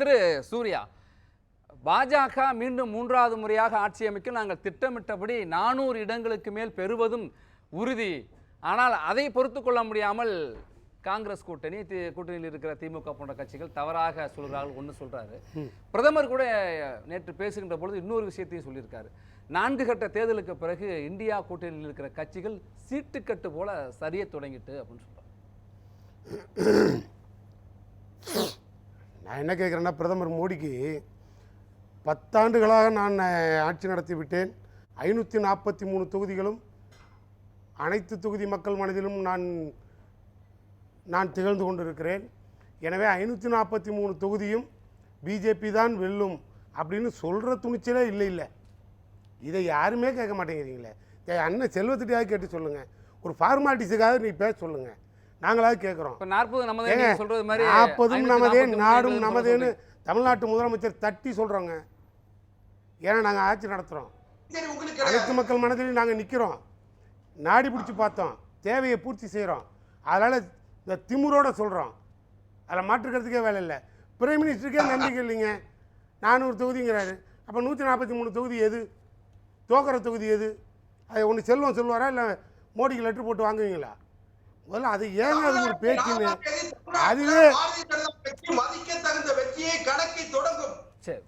திரு சூர்யா பாஜக மீண்டும் மூன்றாவது முறையாக ஆட்சி அமைக்க நாங்கள் திட்டமிட்டபடி நானூறு இடங்களுக்கு மேல் பெறுவதும் உறுதி. ஆனால் அதை பொறுத்து கொள்ள முடியாமல் காங்கிரஸ் கூட்டணி கூட்டணியில் இருக்கிற திமுக போன்ற கட்சிகள் தவறாக சொல்கிறார்கள் ஒன்று சொல்றாரு. பிரதமர் கூட நேற்று பேசுகின்ற பொழுது இன்னொரு விஷயத்தையும் சொல்லியிருக்காரு. நான்கு கட்ட தேர்தலுக்கு பிறகு இந்தியா கூட்டணியில் இருக்கிற கட்சிகள் சீட்டுக்கட்டு போல சரிய தொடங்கிட்டு அப்படின்னு சொல்றாரு. நான் என்ன கேட்குறேன்னா பிரதமர் மோடிக்கு பத்தாண்டுகளாக நான் ஆட்சி நடத்தி விட்டேன். ஐநூற்றி நாற்பத்தி மூணு தொகுதிகளும் அனைத்து தொகுதி மக்கள் மனதிலும் நான் நான் திகழ்ந்து கொண்டிருக்கிறேன். எனவே ஐநூற்றி நாற்பத்தி மூணு தொகுதியும் பிஜேபி தான் வெல்லும் அப்படின்னு சொல்கிற துணிச்சலே இல்லை இல்லை. இதை யாருமே கேட்க மாட்டேங்கிறீங்களே. அண்ணன் செல்வத்திட்டையாவது கேட்டு சொல்லுங்கள் ஒரு ஃபார்மாலிட்டிஸுக்காக நீ பேச சொல்லுங்கள் நாங்களாவது கேட்குறோம் இப்ப நாற்பது நமதே சொல்றது மாதிரி நாற்பதும் 543 நமதே நாடும் நமதேன்னு. தமிழ்நாட்டு முதலமைச்சர் தட்டி சொல்கிறோங்க ஏன்னா நாங்கள் ஆட்சி நடத்துகிறோம் சரி உங்களுக்கு அனைத்து மக்கள் மனதிலும் நாங்கள் நிற்கிறோம் நாடி பிடிச்சி பார்த்தோம். தேவையை பூர்த்தி செய்கிறோம் அதனால் இந்த திமுறோட சொல்கிறோம் அதில் மாற்றுக்கிறதுக்கே வேலை இல்லை. பிரைம் மினிஸ்டருக்கே நம்பிக்கை இல்லைங்க. நானூறு தொகுதிங்கிறாரு. அப்போ நூற்றி நாற்பத்தி மூணு தொகுதி எது? தோக்கிற தொகுதி எது? அது ஒன்று செல்வம் சொல்லுவாரா? இல்லை மோடிக்கு லெட்ரு போட்டு வாங்குவீங்களா? முதல்ல அது ஏங்க அது ஒரு பேச்சுன்னு. அதுவே பாரதிய ஜனதா கட்சி மதிக்க தகுந்த வெற்றியை கணக்கை தொடங்கும். சரி.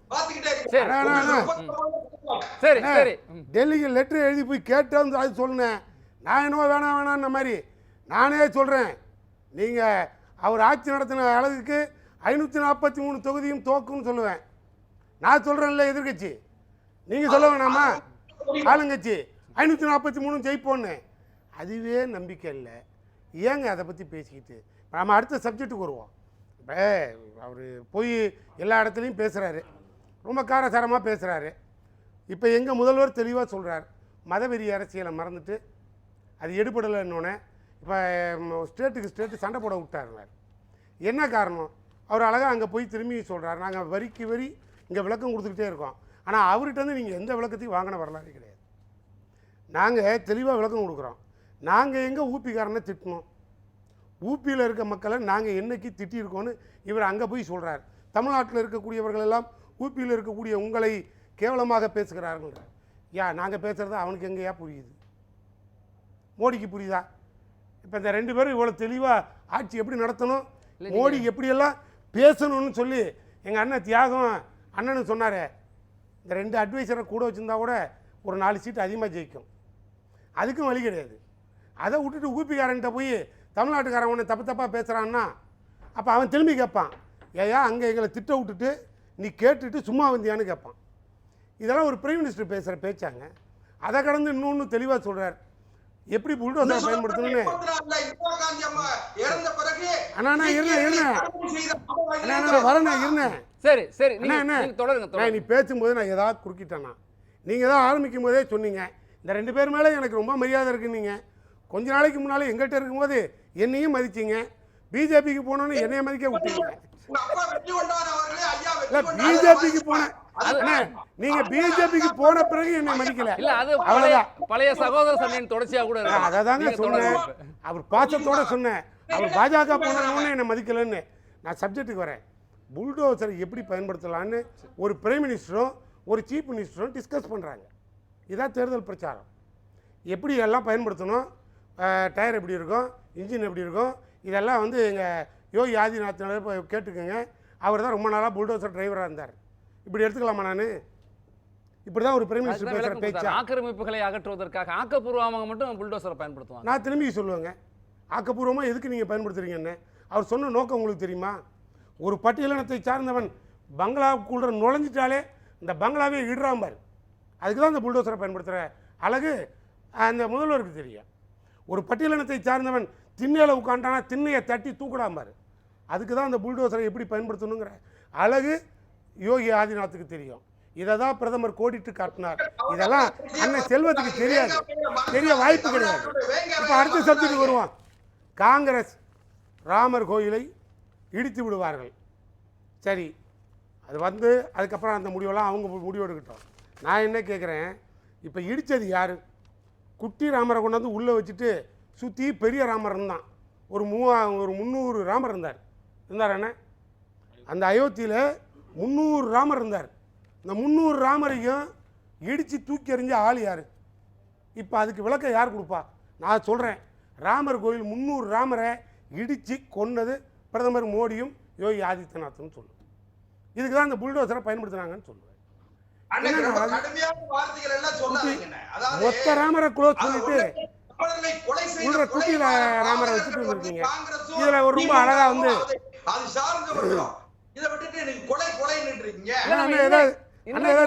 சரி. டெல்லிக்கு லெட்டர் எழுதி போய் கேட்டேன் அது சொன்னேன் நான் என்னவோ வேணாம் வேணாம்ன மாதிரி. நானே சொல்கிறேன் நீங்கள் அவர் ஆட்சி நடத்தின அளவுக்கு ஐநூற்றி நாற்பத்தி மூணு தொகுதியும் தோக்குன்னு சொல்லுவேன். நான் சொல்கிறேன்ல எதிர்க்கட்சி. நீங்கள் சொல்ல வேணாமா? ஆளுங்கட்சி. ஐநூற்றி நாற்பத்தி மூணு ஜெயிப்போன்னு. அதுவே நம்பிக்கை இல்லை. ஏங்க அதை பற்றி பேசிக்கிட்டு? நம்ம அடுத்த சப்ஜெக்ட்டுக்கு வருவோம். இப்போ அவர் போய் எல்லா இடத்துலையும் பேசுகிறாரு ரொம்ப காரசாரமாக பேசுகிறாரு இப்போ எங்கள் முதல்வர் தெளிவாக சொல்கிறார் மதவெறி அரசியலை மறந்துட்டு அது எடுபடலைன்னொன்னே இப்போ ஸ்டேட்டுக்கு ஸ்டேட்டு சண்டை போட விட்டாருனார் என்ன காரணம்? அவர் அழகாக அங்கே போய் திரும்பி சொல்கிறார் நாங்கள் வரிக்கு வரி இங்கே விளக்கம் கொடுத்துக்கிட்டே இருக்கோம். ஆனால் அவர்கிட்ட வந்து நீங்கள் எந்த விளக்கத்தையும் வாங்கின வரலாறு கிடையாது. நாங்கள் தெளிவாக விளக்கம் கொடுக்குறோம். நாங்கள் எங்கே ஊப்பிக்காரனை திட்டினோம் ஊப்பியில் இருக்க மக்களை நாங்கள் என்னைக்கு திட்டியிருக்கோன்னு இவர் அங்கே போய் சொல்கிறார் தமிழ்நாட்டில் இருக்கக்கூடியவர்கள் எல்லாம் ஊப்பியில் இருக்கக்கூடிய உங்களை கேவலமாக பேசுகிறார்கள். யா நாங்கள் பேசுகிறது அவனுக்கு எங்கேயா புரியுது? மோடிக்கு புரியுதா? இப்போ இந்த ரெண்டு பேரும் இவ்வளோ தெளிவாக ஆட்சி எப்படி நடத்தணும்? மோடி எப்படியெல்லாம் பேசணும்னு சொல்லி எங்கள் அண்ணன் தியாகம் அண்ணனு சொன்னாரே. இந்த ரெண்டு அட்வைசரை கூட வச்சுருந்தா கூட ஒரு நாலு சீட்டு அதிகமாக ஜெயிக்கும். அதுக்கும் வழி கிடையாது. அதை விட்டுட்டு ஊப்பிக்காரன்ட்ட போய் தமிழ்நாட்டுக்காரன் உன்னை தப்பு தப்பாக பேசுகிறான்னா அப்போ அவன் திரும்பி கேட்பான் ஏயா அங்கே எங்களை திட்ட விட்டுட்டு நீ கேட்டுட்டு சும்மா வந்தியான்னு கேட்பான். இதெல்லாம் ஒரு பிரைம் மினிஸ்டர் பேசுகிற பேச்சாங்க. அதை கடந்து இன்னொன்று தெளிவாக சொல்கிறார் எப்படி புல்டோசரை பயன்படுத்தணும்னு? அண்ணா, அண்ணா, அண்ணா, அண்ணா, வரேண்ணா இருந்தேன் சரி சரி. நீங்க தொடருங்க நீ பேசும்போது நான் ஏதாவது குறுக்கிட்டேன்னா நீங்கள் தான் ஆரம்பிக்கும் போதே சொன்னீங்க. இந்த ரெண்டு பேர் மேலே எனக்கு ரொம்ப மரியாதை இருக்குன்னீங்க கொஞ்ச நாளைக்கு முன்னால் எங்கள்கிட்ட இருக்கும்போது என்னையும் மதிச்சிங்க. பிஜேபிக்கு போனோன்னு என்னைய மதிக்க விட்டீங்க. இல்லை பிஜேபிக்கு போன நீங்க பிஜேபிக்கு போன பிறகு என்னை மதிக்கல. இல்ல அது பழைய அவ்வளவுதான். பழைய சகோதர சண்டையின் தொடர்ச்சியா கூட அதை தாங்க சொன்னேன். அவர் பாசத்தோட சொன்னேன். அவர் பாஜக போனோன்னு என்னை மதிக்கலன்னு. நான் சப்ஜெக்ட்டுக்கு வரேன். புல்டோசரை எப்படி பயன்படுத்தலான்னு ஒரு பிரைம் மினிஸ்டரும் ஒரு சீஃப் மினிஸ்டரும் டிஸ்கஸ் பண்ணுறாங்க இதான் தேர்தல் பிரச்சாரம். எப்படி எல்லாம் பயன்படுத்தணும்? டயர் எப்படி இருக்கும்? இன்ஜின் எப்படி இருக்கும்? இதெல்லாம் வந்து எங்கள் யோகி ஆதிநாத் போய் கேட்டுக்கோங்க. அவர் தான் ரொம்ப நாளாக புல்டோசர் டிரைவராக இருந்தார். இப்படி எடுத்துக்கலாமா நான்? இப்படி தான் ஒரு பிரைம் மினிஸ்டர் பேச்சா. ஆக்கிரமிப்புகளை அகற்றுவதற்காக ஆக்கப்பூர்வமாக மட்டும் புல்டோசரை பயன்படுத்துவாங்க. நான் திரும்பி சொல்லுவேங்க. ஆக்கப்பூர்வமாக எதுக்கு நீங்கள் பயன்படுத்துறீங்கன்னு? அவர் சொன்ன நோக்கம் உங்களுக்கு தெரியுமா? ஒரு பட்டியலினத்தை சார்ந்தவன் பங்களாவுக்குள்ள நுழைஞ்சிட்டாலே இந்த பங்களாவே இடுறாம்பார் அதுக்கு தான் இந்த புல்டோசரை பயன்படுத்துகிற அழகு அந்த முதல்வருக்கு தெரியும். ஒரு பட்டியலினத்தை சார்ந்தவன் திண்ணையில் உட்காண்டானா திண்ணையை தட்டி தூக்கிடாம்பார் அதுக்கு தான் அந்த புல்டோசரை எப்படி பயன்படுத்தணுங்கிற அழகு யோகி ஆதிநாத்துக்கு தெரியும். இதை தான் பிரதமர் கோடிட்டு காட்டினார். இதெல்லாம் அண்ணன் செல்வத்துக்கு தெரியாது. தெரிய வாய்ப்பு கிடையாது. இப்போ அடுத்த சப்ஜெக்ட் வருவான் காங்கிரஸ் ராமர் கோயிலை இடித்து விடுவார்கள். சரி அது வந்து அதுக்கப்புறம் அந்த முடிவெல்லாம் அவங்க முடிவு எடுக்கட்டும் நான் என்ன கேட்குறேன் இப்போ இடித்தது யார்? குட்டி ராமரை கொண்டாந்து உள்ளே வச்சுட்டு சுற்றி பெரிய ராமர் இருந்தான். ஒரு மூவா ஒரு முந்நூறு ராமர் இருந்தார். இருந்தார் என்ன? அந்த அயோத்தியில் முந்நூறு ராமர் இருந்தார். இந்த முந்நூறு ராமரையும் இடித்து தூக்கி எறிஞ்ச ஆள் யார்? இப்போ அதுக்கு விளக்க யார் கொடுப்பா? நான் சொல்கிறேன் ராமர் கோயில் முந்நூறு ராமரை இடித்து கொன்னது பிரதமர் மோடியும் யோகி ஆதித்யநாத்தும் சொல்லுவேன் இதுக்கு தான் இந்த புல்டோசரை பயன்படுத்துனாங்கன்னு சொல்லுவேன். ரொம்ப ராமரை க்ளோஸ் பண்ணிட்டு உள்ள குட்டியில ராமரை வச்சுட்டு இதுல அழகா வந்து-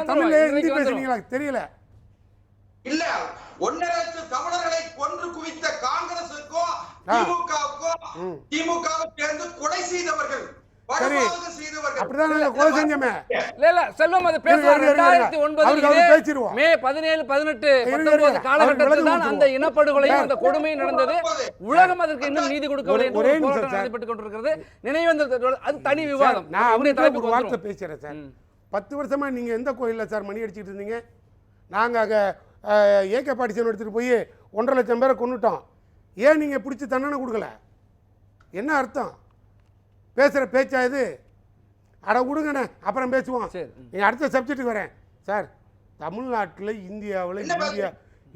தமிழ்ல ஹிந்தி. பேசுறீங்களா தெரியல இல்ல ஒன்னரை லட்சம் தமிழர்களை கொன்று குவித்த காங்கிரசுக்கும். திமுகவுக்கும் ம். திமுகவும் சேர்ந்து கொலை செய்தவர்கள் சரி. அப்படிதான் நாங்க கொலை செஞ்சோமே இல்ல இல்ல செல்வம் அது. ரெண்டாயிரத்தி ஒன்பது அவரு. மே பதினேழு பதினெட்டு பத்தொன்பது. காலகட்டத்தில் தான் அந்த இனப்படுகொலையும். அந்த கொடுமையும் நடந்தது உலகம் அதற்கு இன்னும் நீதி கொடுக்கவில்லை என்று போராட்டம். நடைபெற்றுக் கொண்டிருக்கிறது நினைவேந்தல் அது தனி விவாதம் நான் தலைப்புக்கு வார்த்தை. பேசுறேன் சார் ம். பத்து வருஷமா நீங்க எந்த கோயில்ல சார் மணி அடிச்சிட்டு இருந்தீங்க நாங்க அங்க ஏகே பாட்டிசன் எடுத்துட்டு போய் ஒன்றரை லட்சம் பேரை கொண்டுட்டோம் ஏன் நீங்க பிடிச்சி தண்டனை கொடுக்கல என்ன அர்த்தம் பேசுற பேச்சா இது? அட விடுங்கண்ணே அப்புறம் பேசுவோம். நீங்க அடுத்த சப்ஜெக்ட்டுக்கு வரேன். சார் தமிழ்நாட்டில் இந்தியாவில் இந்தியா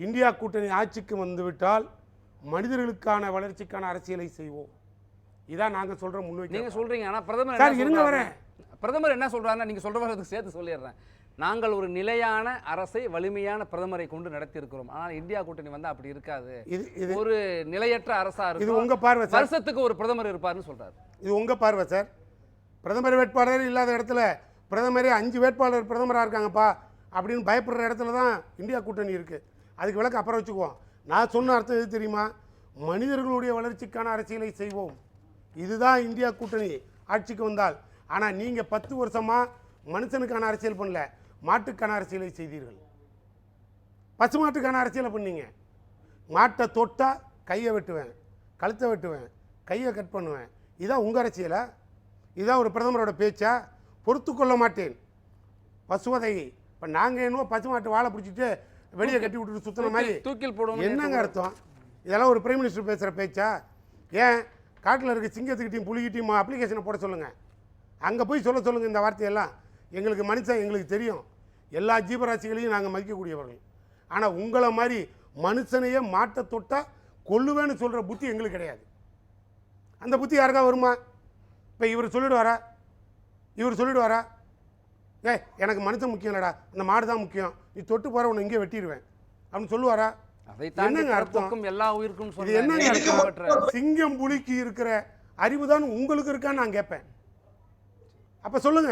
இந்தியா கூட்டணி ஆட்சிக்கு வந்துவிட்டால் மனிதர்களுக்கான வளர்ச்சிக்கான அரசியலை செய்வோம். இதான் நாங்க சொல்ற நீங்க முன்வைக்க சொல்றீங்க ஆனா பிரதமர் சார், இருங்க வரேன். பிரதமர் என்ன சொல்றாருன்னா நீங்க சொல்ற வரதுக்கு சேர்த்து சொல்லிடுறேன். நாங்கள் ஒரு நிலையான அரசை வலிமையான பிரதமரை கொண்டு நடத்தி இருக்கிறோம் ஆனால் இந்தியா கூட்டணி வந்து அப்படி இருக்காது. இது இது ஒரு நிலையற்ற அரசா இது இருக்கும் உங்க பார்வை வருஷத்துக்கு ஒரு பிரதமர் இருப்பாருன்னு சொல்றாரு. இது உங்க பார்வை சார். பிரதமர் வேட்பாளர் இல்லாத இடத்துல பிரதமரே அஞ்சு வேட்பாளர் பிரதமராக இருக்காங்கப்பா அப்படின்னு பயப்படுற இடத்துல தான் இந்தியா கூட்டணி இருக்கு. அதுக்கு விளக்கு அப்புறம் வச்சுக்குவோம். நான் சொன்ன அர்த்தம் எது தெரியுமா? மனிதர்களுடைய வளர்ச்சிக்கான அரசியலை செய்வோம். இதுதான் இந்தியா கூட்டணி. ஆட்சிக்கு வந்தால் ஆனால் நீங்கள் பத்து வருஷமா மனுஷனுக்கான அரசியல் பண்ணல மாட்டுக்கான அரசியலை செய்தீர்கள். பசுமாட்டுக்கான அரசியலை பண்ணீங்க. மாட்டை தொட்டா கையை வெட்டுவேன் கழுத்தை வெட்டுவேன் கையை கட் பண்ணுவேன். இதான் உங்கள் அரசியலா? இதான் ஒரு பிரதமரோட பேச்சா? பொறுத்து கொள்ள மாட்டேன். பசுவதை இப்போ நாங்கள் என்னவோ பசுமாட்டு வாழை பிடிச்சிட்டு வெளியே கட்டி விட்டுட்டு சுற்றுன மாதிரி தூக்கில் தூக்கில் போடுவோம் என்னங்க அர்த்தம்? இதெல்லாம் ஒரு பிரைம் மினிஸ்டர் பேசுகிற பேச்சா? ஏன் காட்டில் இருக்க சிங்கத்துக்கிட்டையும் புலிகிட்டையும் அப்ளிகேஷனை போட சொல்லுங்கள் அங்கே போய் சொல்ல சொல்லுங்கள் இந்த வார்த்தையெல்லாம். எங்களுக்கு மனுஷன் எங்களுக்கு தெரியும். எல்லா ஜீவராசிகளையும் நாங்கள் மதிக்கக்கூடியவர்கள். ஆனால் உங்களை மாதிரி மனுஷனையே மாட்டை தொட்டா கொல்லுவேன்னு சொல்கிற புத்தி எங்களுக்கு கிடையாது. அந்த புத்தி யாருக்கா வருமா? இப்போ இவர் சொல்லிடுவாரா? இவர் சொல்லிடுவாரா? ஏய் எனக்கு மனுஷன் முக்கியம் இல்லடா. அந்த மாடு தான் முக்கியம். நீ தொட்டு போகிற உன்னை இங்கே வெட்டிடுவேன். அப்படின்னு சொல்லுவாரா? என்னங்க அர்த்தம்? எல்லா உயிருக்கும் இது. என்னங்க சிங்கம் புலிக்கு இருக்கிற அறிவு தான் உங்களுக்கு இருக்கான்னு நான் கேட்பேன். அப்ப சொல்லுங்க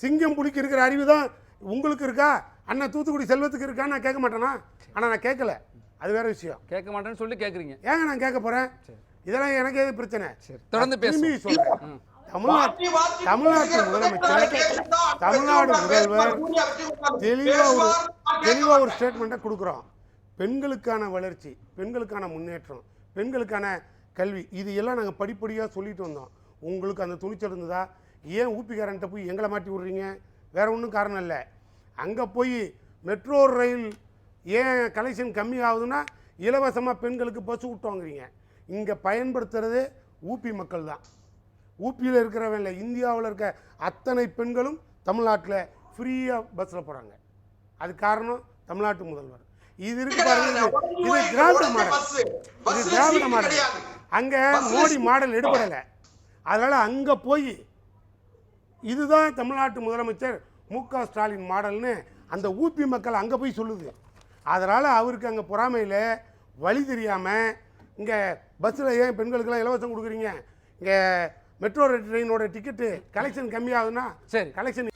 சிங்கம் புலிக்கு இருக்கிற அறிவு தான் உங்களுக்கு இருக்கா அண்ணன் தூத்துக்குடி செல்வத்துக்கு இருக்கான்னு நான் கேட்க மாட்டேனா ஆனா நான் கேட்கல அது வேற விஷயம் கேட்க மாட்டேன்னு சொல்லி கேக்குறீங்க ஏங்க நான் கேட்க போறேன் இதெல்லாம் எனக்கு எது பிரச்சனை தொடர்ந்து பேசுவோம். சொல்றேன் தமிழ்நாட்டு தமிழ்நாட்டு முதலமைச்சர். தமிழ்நாடு முதல்வர் தெளிவாக ஒரு தெளிவாக ஒரு. ஸ்டேட்மெண்ட்டை கொடுக்குறோம் பெண்களுக்கான வளர்ச்சி பெண்களுக்கான முன்னேற்றம் பெண்களுக்கான கல்வி இது எல்லாம் நாங்கள் படிப்படியாக சொல்லிட்டு வந்தோம் உங்களுக்கு அந்த துணிச்சல் இருந்ததா ஏன் ஊப்பிக்காரன்ட்ட போய் எங்களை மாட்டி விட்றீங்க? வேற ஒன்றும் காரணம் இல்லை. அங்கே போய் மெட்ரோ ரயில் ஏன் கலெக்ஷன் கம்மி ஆகுதுன்னா இலவசமாக பெண்களுக்கு பஸ் விட்டோங்கிறீங்க இங்கே பயன்படுத்துறது ஊப்பி மக்கள் தான் ஊப்பியில் இருக்கிறவன் இல்லை இந்தியாவில் இருக்க அத்தனை பெண்களும் தமிழ்நாட்டில் ஃப்ரீயாக பஸ்ஸில் போகிறாங்க அது காரணம் தமிழ்நாட்டு முதல்வர். இது இருக்கு பாருங்க இது- இது திராவிட மாடல். இது திராவிட மாடல். அங்கே மோடி மாடல் எடுபடலை. அதனால் அங்கே போய் இதுதான் தமிழ்நாட்டு முதலமைச்சர் மு க ஸ்டாலின் மாடல்னு அந்த ஊப்பி மக்கள் அங்கே போய் சொல்லுது அதனால் அவருக்கு அங்கே பொறாமையில் வழி தெரியாமல் இங்கே பஸ்ஸில் ஏன் பெண்களுக்கெல்லாம் இலவசம் கொடுக்குறீங்க இங்கே மெட்ரோ ட்ரெயினோட டிக்கெட்டு கலெக்ஷன் கம்மியாகுதுன்னா சரி. கலெக்ஷன்